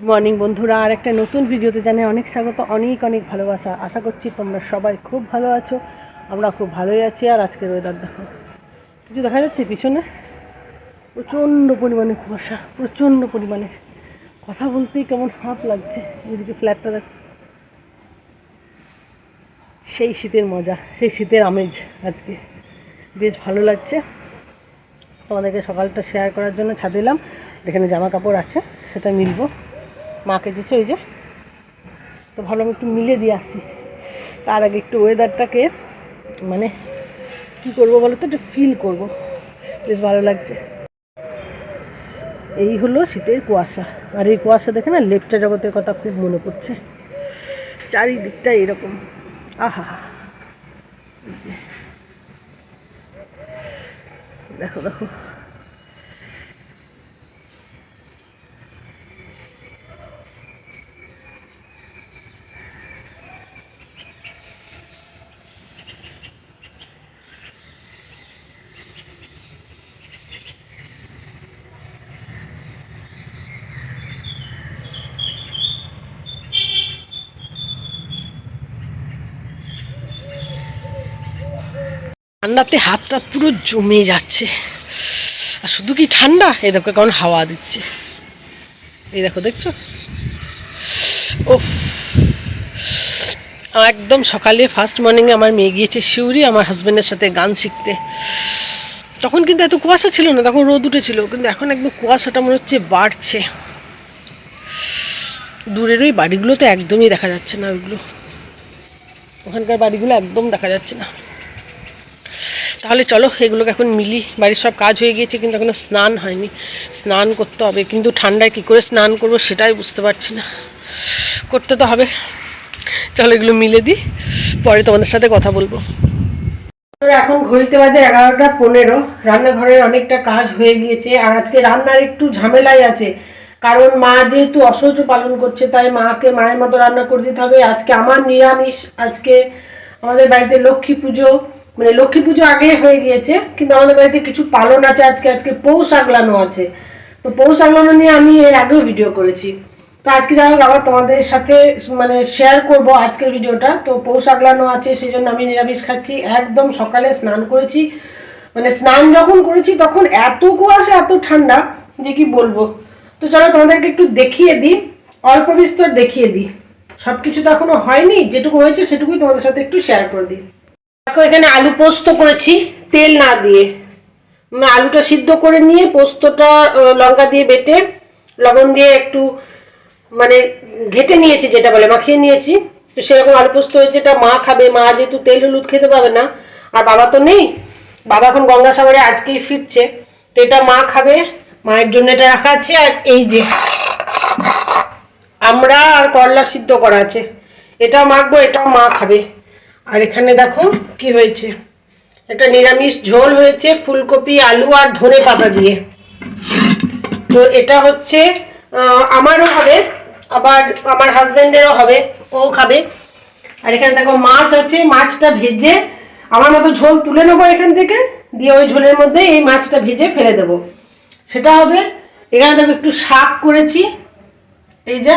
Morning বন্ধুরা। আর একটা নতুন ভিডিওতে জানে অনেক স্বাগত, অনেক অনেক ভালোবাসা। আশা করছি তোমরা সবাই খুব ভালো আছো, আমরা খুব ভালোই আছি। আর আজকের ওয়েদার দেখো, কিছু দেখা যাচ্ছে পিছনে? প্রচণ্ড পরিমাণে কুয়াশা, প্রচণ্ড পরিমাণে। কথা বলতেই কেমন হাঁপ লাগছে, এদিকে ফ্ল্যাটটা দেখো। সেই শীতের মজা, সেই শীতের আমেজ আজকে। বেশ ভালো লাগছে। তোমাদেরকে সকালটা শেয়ার করার জন্য ছাদে এলাম এখানে জামা কাপড় আছে, সেটা মিলবো। মাকে দিচ্ছে ওই যে। তো ভালো আমি একটু মিলে দিয়ে আসি। তার আগে একটু ওয়েদারটাকে মানে কী করব বলো তো? একটু ফিল করব। বেশ ভালো লাগছে। এই হলো শীতের কুয়াশা। আর এই কুয়াশা দেখে না লেপটা জগতের কথা খুব মনে পড়ছে। চারিদিকটা এরকম। আহা। দেখো দেখো। ঠান্ডাতে হাত টাত পুরো জমে যাচ্ছে। আর শুধু কি ঠান্ডা? এই দেখো কেমন হাওয়া দিচ্ছে। এই দেখো, দেখছ? ও একদম সকালে ফার্স্ট মর্নিংয়ে আমার মেয়ে গিয়েছে শিউরি আমার হাজব্যান্ডের সাথে গান শিখতে। তখন কিন্তু এত কুয়াশা ছিল না, তখন রোদ উঠেছিল, কিন্তু এখন একদম কুয়াশাটা মনে হচ্ছে বাড়ছে। দূরের ওই বাড়িগুলো তো একদমই দেখা যাচ্ছে না ওইগুলো। ওখানকার বাড়িগুলো একদম দেখা যাচ্ছে না। তাহলে চলো, এগুলোকে এখন মিলি। বাড়ির সব কাজ হয়ে গিয়েছে, কিন্তু এখনও স্নান হয়নি। স্নান করতে হবে, কিন্তু ঠান্ডায় কী করে স্নান করব সেটাই বুঝতে পারছি না। করতে তো হবে। চলো এগুলো মিলে দিই, পরে তোমাদের সাথে কথা বলব। এখন ঘড়িতে বাজে এগারোটা পনেরো। রান্নাঘরের অনেকটা কাজ হয়ে গিয়েছে, আর আজকে রান্নার একটু ঝামেলাই আছে। কারণ মা যেহেতু অসহ্য পালন করছে, তাই মাকে মায়ের মতো রান্না করে দিতে হবে। আজকে আমার নিরামিষ, আজকে আমাদের বাড়িতে লক্ষ্মী পুজো মানে লক্ষ্মী পুজো আগে হয়ে গিয়েছে, কিন্তু আমাদের বাড়িতে কিছু পালন আছে, আজকে আজকে পৌষ আগলানো আছে। তো পৌষ আগলানো নিয়ে আমি এর আগেও ভিডিও করেছি। তো আজকে যাই হোক, আবার তোমাদের সাথে মানে শেয়ার করব আজকের ভিডিওটা তো পৌষ আগলানো আছে সেই জন্য আমি নিরামিষ খাচ্ছি। একদম সকালে স্নান করেছি। মানে স্নান যখন করেছি, তখন এত কুয়াশা, এত ঠান্ডা, যে কি বলব? তো চলো তোমাদেরকে একটু দেখিয়ে দিই, অল্প বিস্তর দেখিয়ে দিই। সব কিছু তো এখনও হয়নি, যেটুকু হয়েছে সেটুকুই তোমাদের সাথে একটু শেয়ার করে দিই। দেখো, এখানে আলু পোস্ত করেছি, তেল না দিয়ে। আলুটা সিদ্ধ করে নিয়ে পোস্তটা লঙ্কা দিয়ে বেটে, লবণ দিয়ে একটু মানে ঘেটে নিয়েছি, যেটা বলে মাখিয়ে নিয়েছি। তো সেরকম আলু পোস্ত হয়েছে এটা মা খাবে। মা যেহেতু তেল হলুদ খেতে পাবে না, আর বাবা তো নেই, বাবা এখন গঙ্গাসাগরে আজকেই ফিরছে। তো এটা মা খাবে, মায়ের জন্য এটা রাখা আছে, আর এই যে আমরা আর করলা সিদ্ধ করা আছে। এটাও মাখবো, এটাও মা খাবে। আর এখানে দেখো কি হয়েছে? একটা নিরামিষ ঝোল হয়েছে, ফুলকপি, আলু আর ধনে পাতা দিয়ে। তো এটা হচ্ছে আমারও হবে, আবার আমার হাজবেন্ডেরও হবে, ও খাবে। আর এখানে দেখো মাছ আছে, মাছটা ভেজে আমার মতো ঝোল তুলে নেব এখান থেকে, দিয়ে ওই ঝোলের মধ্যে এই মাছটা ভেজে ফেলে দেবো। সেটা হবে, এখানে দেখো একটু শাক করেছি, এই যে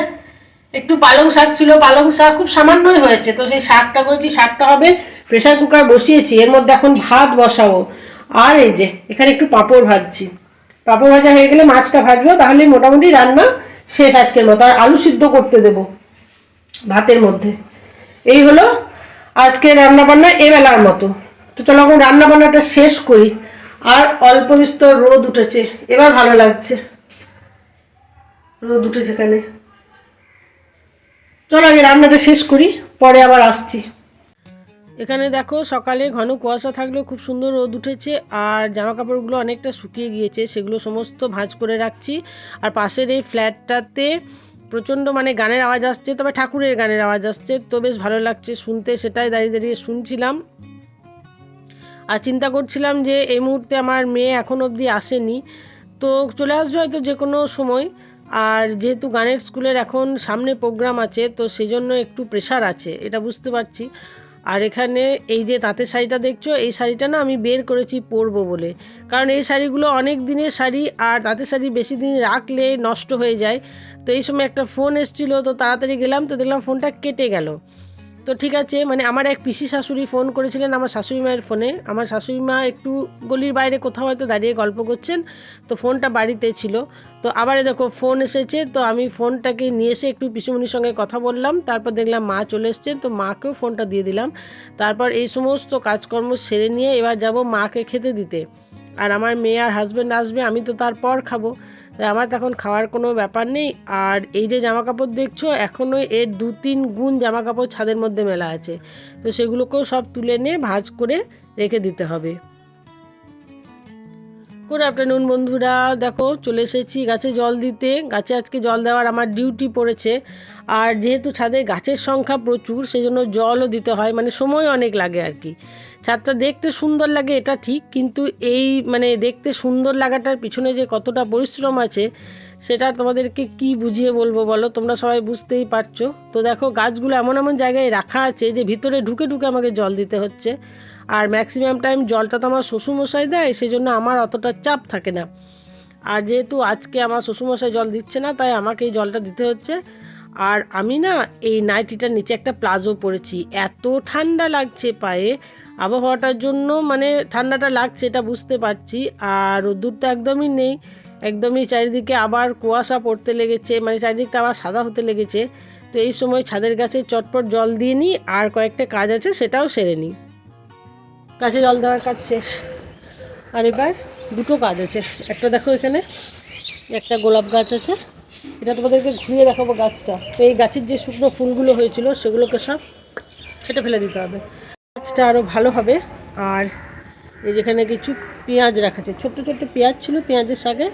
একটু পালং শাক ছিল, পালং শাক খুব সামান্যই হয়েছে। তো সেই শাকটা করেছি, শাকটা হবে প্রেসার কুকার বসিয়েছি, এর মধ্যে এখন ভাত বসাবো। আর এই যে, এখানে একটু পাঁপড় ভাজছি। পাঁপড় ভাজা হয়ে গেলে মাছটা ভাজবো, তাহলে মোটামুটি রান্না শেষ আজকের মতো। আর আলু সিদ্ধ করতে দেব ভাতের মধ্যে। এই হলো আজকে রান্না বান্না এবেলার মতো। তো চলো এখন রান্না বান্নাটা শেষ করি। আর অল্প বিস্তর রোদ উঠেছে, এবার ভালো লাগছে। রোদ উঠেছে এখানে। চলো আগে রান্নাটা শেষ করি, পরে আবার আসছি। এখানে দেখো সকালে ঘন কুয়াশা থাকলেও খুব সুন্দর রোদ উঠেছে, আর জামা কাপড়গুলো অনেকটা শুকিয়ে গিয়েছে, সেগুলো সমস্ত ভাঁজ করে রাখছি। আর পাশের এই ফ্ল্যাটটাতে প্রচণ্ড মানে গানের আওয়াজ আসছে, তবে ঠাকুরের গানের আওয়াজ আসছে, তো বেশ ভালো লাগছে শুনতে, সেটাই দাঁড়িয়ে দাঁড়িয়ে শুনছিলাম। আর চিন্তা করছিলাম যে এই মুহূর্তে আমার মেয়ে এখন অবধি আসেনি, তো চলে আসবে হয়তো যে কোনো সময়। আর যেহেতু গানের স্কুলের এখন সামনে প্রোগ্রাম আছে, তো সেজন্য একটু প্রেশার আছে, এটা বুঝতে পারছি। আর এখানে এই যে তাঁতের শাড়িটা দেখছ, এই শাড়িটা না আমি বের করেছি পরবো বলে। কারণ এই শাড়িগুলো অনেক দিনের শাড়ি আর তাঁতের শাড়ি বেশি দিন রাখলে নষ্ট হয়ে যায়। তো এই সময় একটা ফোন এসেছিল, তো তাড়াতাড়ি গেলাম, তো দেখলাম ফোনটা কেটে গেল। তো ঠিক আছে মানে আমার এক পিসি শাশুড়ি ফোন করেছিলেন আমার শাশুড়ি মায়ের ফোনে আমার শাশুড়ি মা একটু গলির বাইরে কোথাও হয়তো দাঁড়িয়ে গল্প করছেন, তো ফোনটা বাড়িতে ছিল। তো আবারে দেখো ফোন এসেছে, তো আমি ফোনটাকে নিয়ে এসে একটু পিসুমনির সঙ্গে কথা বললাম, তারপর দেখলাম মা চলে এসছেন তো মাকেও ফোনটা দিয়ে দিলাম। তারপর এই সমস্ত কাজকর্ম সেরে নিয়ে এবার যাব মাকে খেতে দিতে। আর আমার মেয়ে আর হাজব্যান্ড আসবে, আমি তো তারপর খাব। আমার তখন খাওয়ার কোনো ব্যাপার নেই। আর এই যে জামা কাপড় দেখছ এখনও এর দু তিন গুণ জামা কাপড় ছাদের মধ্যে মেলা আছে। তো সেগুলোকেও সব তুলে নিয়ে ভাজ করে রেখে দিতে হবে। গুড আফটারনুন বন্ধুরা, দেখো চলে এসেছি গাছে জল দিতে। গাছে আজকে জল দেওয়ার আমার ডিউটি পড়েছে। আর যেহেতু ছাদে গাছের সংখ্যা প্রচুর, সেজন্য জলও দিতে হয় মানে সময় অনেক লাগে আর কি। ছাদটা দেখতে সুন্দর লাগে, এটা ঠিক, কিন্তু এই মানে দেখতে সুন্দর লাগাটার পিছনে যে কতটা পরিশ্রম আছে, সেটা তোমাদেরকে কি বুঝিয়ে বলব বলো? তোমরা সবাই বুঝতেই পারছ। তো দেখো, গাছগুলো এমন এমন জায়গায় রাখা আছে যে ভিতরে ঢুকে ঢুকে আমাকে জল দিতে হচ্ছে। আর ম্যাক্সিমাম টাইম জলটা তো আমার শ্বশুরমশাই দেয়, সেজন্য আমার অতটা চাপ থাকে না। আর যেহেতু আজকে আমার শ্বশুরমশাই জল দিচ্ছে না, তাই আমাকে এই জলটা দিতে হচ্ছে। আর আমি না এই নাইটিটার নিচে একটা প্লাজো পরেছি, এত ঠান্ডা লাগছে পায়ে। আবহাওয়াটার জন্য মানে ঠান্ডাটা লাগছে এটা বুঝতে পারছি, আর রোদ্দুর তো একদমই নেই। একদমই চারিদিকে আবার কুয়াশা পড়তে লেগেছে মানে চারিদিকটা আবার সাদা হতে লেগেছে। তো এই সময় ছাদের গাছে চটপট জল দিয়ে নিই, আর কয়েকটা কাজ আছে সেটাও সেরে নিই। গাছে জল দেওয়ার কাজ শেষ। আর এবার দুটো কাজ আছে। একটা দেখো এখানে, একটা গোলাপ গাছ আছে। এটা তোমাদেরকে ঘুরিয়ে দেখাবো গাছটা। তো এই গাছের যে শুকনো ফুলগুলো হয়েছিল, সেগুলোকে সব সেটা ফেলে দিতে হবে। গাছটা আরও ভালো হবে। আর এই যেখানে কিছু পেঁয়াজ রাখা আছে, ছোট্ট ছোট্ট পেঁয়াজ ছিল পেঁয়াজের শাকে।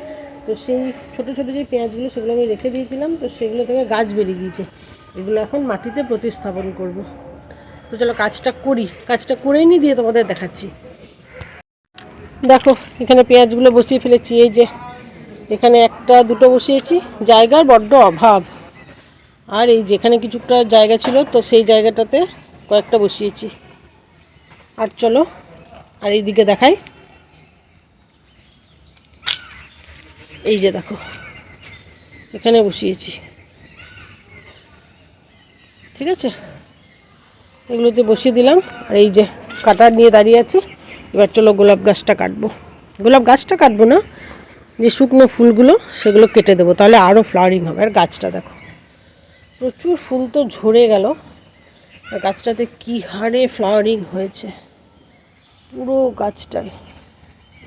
তো সেই ছোট ছোট যে পেঁয়াজগুলো, সেগুলো আমি রেখে দিয়েছিলাম। তো সেগুলো থেকে গাছ বেরিয়ে গিয়েছে। এগুলো এখন মাটিতে প্রতিস্থাপন করব। তো চলো কাজটা করি। কাজটা করেই নি, দিয়ে তোমাদের দেখাচ্ছি। দেখো, এখানে পেঁয়াজগুলো বসিয়ে ফেলেছি। এই যে, এখানে একটা, দুটো বসিয়েছি। জায়গার বড্ড অভাব। আর এই যেখানে কিছুটা জায়গা ছিল, তো সেই জায়গাটাতে কয়েকটা বসিয়েছি। আর চলো, আর এইদিকে দেখাই। এই যে দেখো, এখানে বসিয়েছি। ঠিক আছে? এগুলোতে বসিয়ে দিলাম। আর এই যে কাটার নিয়ে দাঁড়িয়ে আছি, এবার চলো গোলাপ গাছটা কাটবো। গোলাপ গাছটা কাটবো না, যে শুকনো ফুলগুলো সেগুলো কেটে দেবো, তাহলে আরও ফ্লাওয়ারিং হবে। আর গাছটা দেখো, প্রচুর ফুল তো ঝরে গেল। আর গাছটাতে কী হারে ফ্লাওয়ারিং হয়েছে, পুরো গাছটায়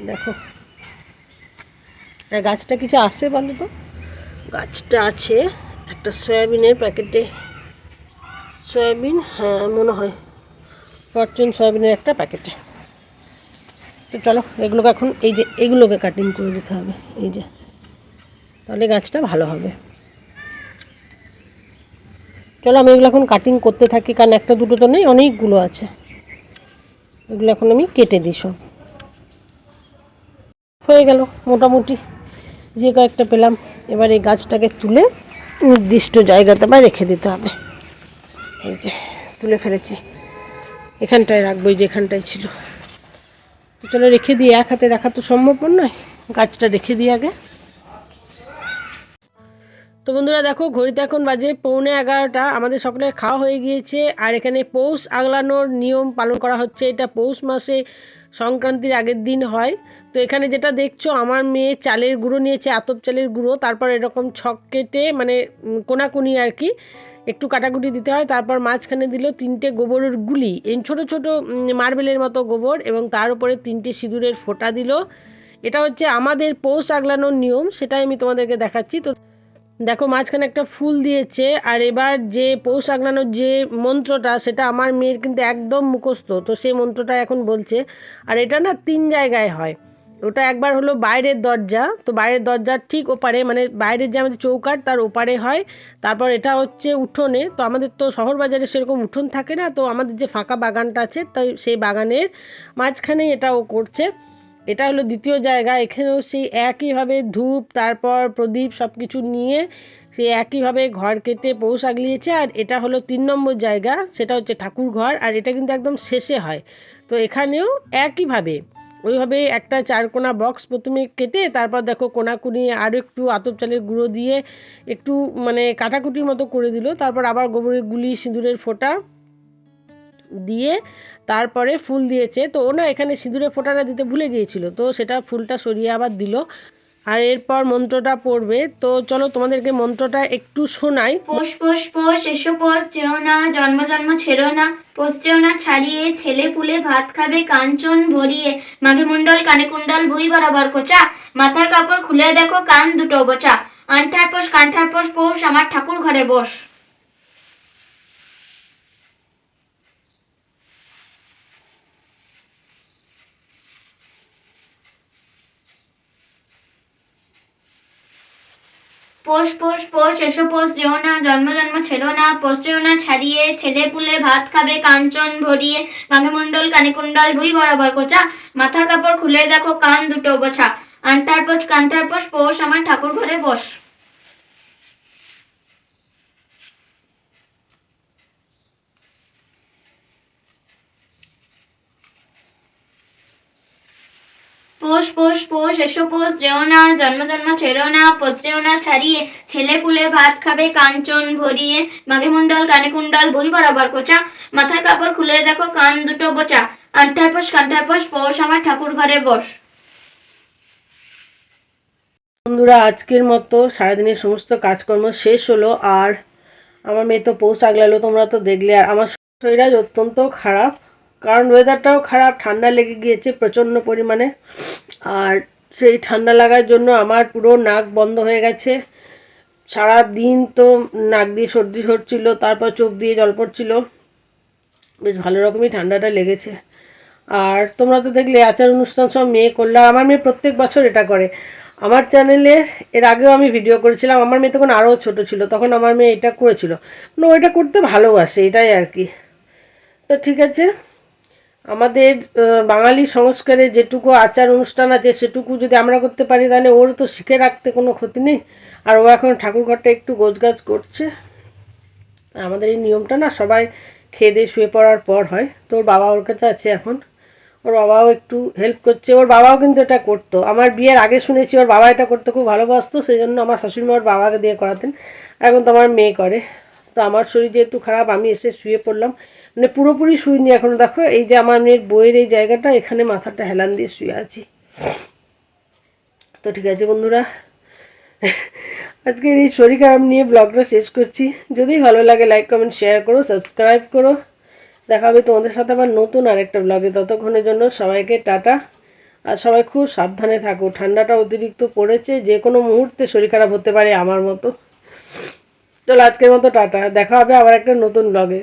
দেখো, আর গাছটা কিছু আছে বলো তো? গাছটা আছে একটা সয়াবিনের প্যাকেটে সয়াবিন হ্যাঁ মনে হয়। ফরচুন সয়াবিনের একটা প্যাকেটে। তো চলো, এগুলোকে এখন এই যে, এগুলোকে কাটিং করে দিতে হবে, এই যে। তাহলে গাছটা ভালো হবে। চলো, আমি এগুলো এখন কাটিং করতে থাকি, কারণ একটা দুটো তো নেই, অনেকগুলো আছে। এগুলো এখন আমি কেটে দিই সব। হয়ে গেল, মোটামুটি যে কয়েকটা পেলাম। এবার এই গাছটাকে তুলে নির্দিষ্ট জায়গাতে আবার রেখে দিতে হবে। এই যে, তুলে ফেলেছি। এখানটায় রাখব, এই যে এখানটায় ছিল। তো চলো রেখে দিই, এক হাতে রাখা তো সম্ভব নয়। গাছটা রেখে দিই আগে। তো বন্ধুরা দেখো, ঘড়িতে এখন বাজে পৌনে এগারোটা। আমাদের সকলের খাওয়া হয়ে গিয়েছে। আর এখানে পৌষ আগলানোর নিয়ম পালন করা হচ্ছে। এটা পৌষ মাসে সংক্রান্তির আগের দিন হয়। তো এখানে যেটা দেখছ, আমার মেয়ে চালের গুঁড়ো নিয়েছে, আতপ চালের গুঁড়ো। তারপর এরকম ছক কেটে মানে কোনাকুনি আর কি, একটু কাটাকুটি দিতে হয়। তারপর মাঝখানে দিল তিনটে গোবরের গুলি, এই ছোটো ছোটো মার্বেলের মতো গোবর এবং তার উপরে তিনটে সিঁদুরের ফোঁটা দিল। এটা হচ্ছে আমাদের পৌষ আগলানোর নিয়ম, সেটাই আমি তোমাদেরকে দেখাচ্ছি। তো দেখো, মাঝখানে একটা ফুল দিয়েছে, আর এবার যে পৌষ আগলানোর যে মন্ত্রটা, সেটা আমার মেয়ের কিন্তু একদম মুখস্থ। তো সেই মন্ত্রটা এখন বলছে, আর এটা না তিন জায়গায় হয়। ওটা একবার হলো বাইরের দরজা। তো বাইরের দরজার ঠিক ওপারে মানে বাইরের যে আমাদের চৌকাট তার ওপারে হয়। তারপর এটা হচ্ছে উঠোনে। তো আমাদের তো শহর বাজারে সেরকম উঠোন থাকে না। তো আমাদের যে ফাঁকা বাগানটা আছে, তাই সেই বাগানের মাঝখানে এটা ও করছে। এটা হলো দ্বিতীয় জায়গা। এখানেও সেই একইভাবে ধূপ, তারপর প্রদীপ সব কিছু নিয়ে সেই একইভাবে ঘর কেটে পৌষ আগলিয়েছে। আর এটা হলো তিন নম্বর জায়গা। সেটা হচ্ছে ঠাকুর ঘর আর এটা কিন্তু একদম শেষে হয়। তো এখানেও একইভাবে। ওইভাবে একটা চারকোনা বক্স প্রথমে কেটে তারপর দেখো কোনাকুনি আরও একটু আতপ চালের গুঁড়ো দিয়ে একটু মানে কাটাকুটির মতো করে দিল। তারপর আবার গোবরের গুলি, সিঁদুরের ফোঁটা দিয়ে তারপরে ফুল দিয়েছে। তো ও না এখানে সিঁদুরের ফোঁটাটা দিতে ভুলে গিয়েছিল। তো সেটা ফুলটা সরিয়ে আবার দিল। আর এরপর মন্ত্রটা পড়বে। তো চলো তোমাদেরকে মন্ত্রটা একটু শোনাই। পোষ পোষ পোষ, এসো পোষ, যেও না, জন্ম জন্ম ছেড়ো না। পোষ যেও না, ছাড়িয়ে ছেলে পুলে ভাত খাবে কাঞ্চন ভরিয়ে। মাঘে মন্ডল কানে কুণ্ডল ভুই বরাবর কোচা। মাথার কাপড় খুলে দেখো কান দুটো বোচা আনঠার পোষ, কান্ঠার পোষ পোষ, আমার ঠাকুর ঘরে বস। পোষ পোষ পোষ, এসো পোষ, যেও না, জন্ম জন্ম ছেড়ো না, পোষ, যেও না, ছাড়িয়ে, ছেলে পুলে ভাত খাবে, কাঞ্চন ভরিয়ে বাঘে মণ্ডল কানে কুণ্ডল ভুই বরাবর কোচা, মাথার কাপড় খুলে দেখো কান দুটো বোছা। আন্টার পোষ কান্টার পোষ পোষ, আমার ঠাকুর ঘরে বস। পোষ পোষ পোষ, এসো পোষ, যেও না, জন্ম জন্ম ছেড়ো না, পোষ যেও না, ছাড়িয়ে ছেলে পুলে ভাত খাবে, কাঞ্চন ভরিয়ে। মাঘে মণ্ডল, কানে কুণ্ডল বই বরাবর কোচা। মাথার কাপড় খুলে দেখো, কান দুটো বোচা। আন্টার পোষ কান্টার পোষ পোষ আমার ঠাকুর ঘরে বস। বন্ধুরা, আজকের মতো সারাদিনের সমস্ত কাজকর্ম শেষ হলো, আর আমার মেয়ে তো পৌষ আগলালো, তোমরা তো দেখলে, আর আমার শরীর আজ অত্যন্ত খারাপ। কারণ ওয়েদারটাও খারাপ, ঠান্ডা লেগে গিয়েছে প্রচণ্ড পরিমাণে। আর সেই ঠান্ডা লাগার জন্য আমার পুরো নাক বন্ধ হয়ে গেছে। সারা দিন তো নাক দিয়ে সর্দি সরছিল, তারপর চোখ দিয়ে জল পড়ছিল। বেশ ভালো রকমই ঠান্ডাটা লেগেছে। আর তোমরা তো দেখলে আচার অনুষ্ঠান সব মেয়ে করলে আমার মেয়ে প্রত্যেক বছর এটা করে। আমার চ্যানেলে এর আগেও আমি ভিডিও করেছিলাম, আমার মেয়ে তখন আরও ছোট ছিল, তখন আমার মেয়ে এটা করেছিল। মানে ওইটা করতে ভালোবাসে, এটাই আর কি। তো ঠিক আছে। আমাদের বাঙালি সংস্কারে যেটুকু আচার অনুষ্ঠান আছে সেটুকু যদি আমরা করতে পারি তাহলে ওর তো শিখে রাখতে কোনো ক্ষতি নেই। আর ও এখন ঠাকুরঘরটা একটু গোছগাছ করছে। আমাদের এই নিয়মটা না সবাই খেয়ে দিয়ে শুয়ে পড়ার পর হয়। তো ওর বাবা ওর কাছে আছে এখন। ওর বাবাও একটু হেল্প করছে। ওর বাবাও কিন্তু এটা করতো। আমার বিয়ের আগে শুনেছি ওর বাবা এটা করতে খুব ভালোবাসতো। সেই জন্য আমার শাশুড়ি ওর বাবাকে দিয়ে করাতেন। এখন তো আমার মেয়ে করে। তো আমার শরীর যেহেতু খারাপ, আমি এসে শুয়ে পড়লাম। মানে পুরোপুরি শুইনি এখনও, দেখো, এই যে আমার মেয়ের বইয়ের এই জায়গাটা, এখানে মাথাটা হেলান দিয়ে শুয়ে আছি। তো ঠিক আছে বন্ধুরা, আজকের এই শরীর খারাপ নিয়ে ব্লগটা শেষ করছি। যদি ভালো লাগে লাইক কমেন্ট শেয়ার করো সাবস্ক্রাইব করো। দেখা হবে তোমাদের সাথে আবার নতুন আরেকটা ব্লগে ততক্ষণের জন্য। সবাইকে টাটা। আর সবাই খুব সাবধানে থাকো, ঠান্ডাটা অতিরিক্ত পড়েছে যে কোনো মুহূর্তে শরীর খারাপ হতে পারে আমার মতো। চলো আজকের মতো টাটা দেখা হবে আবার একটা নতুন ব্লগে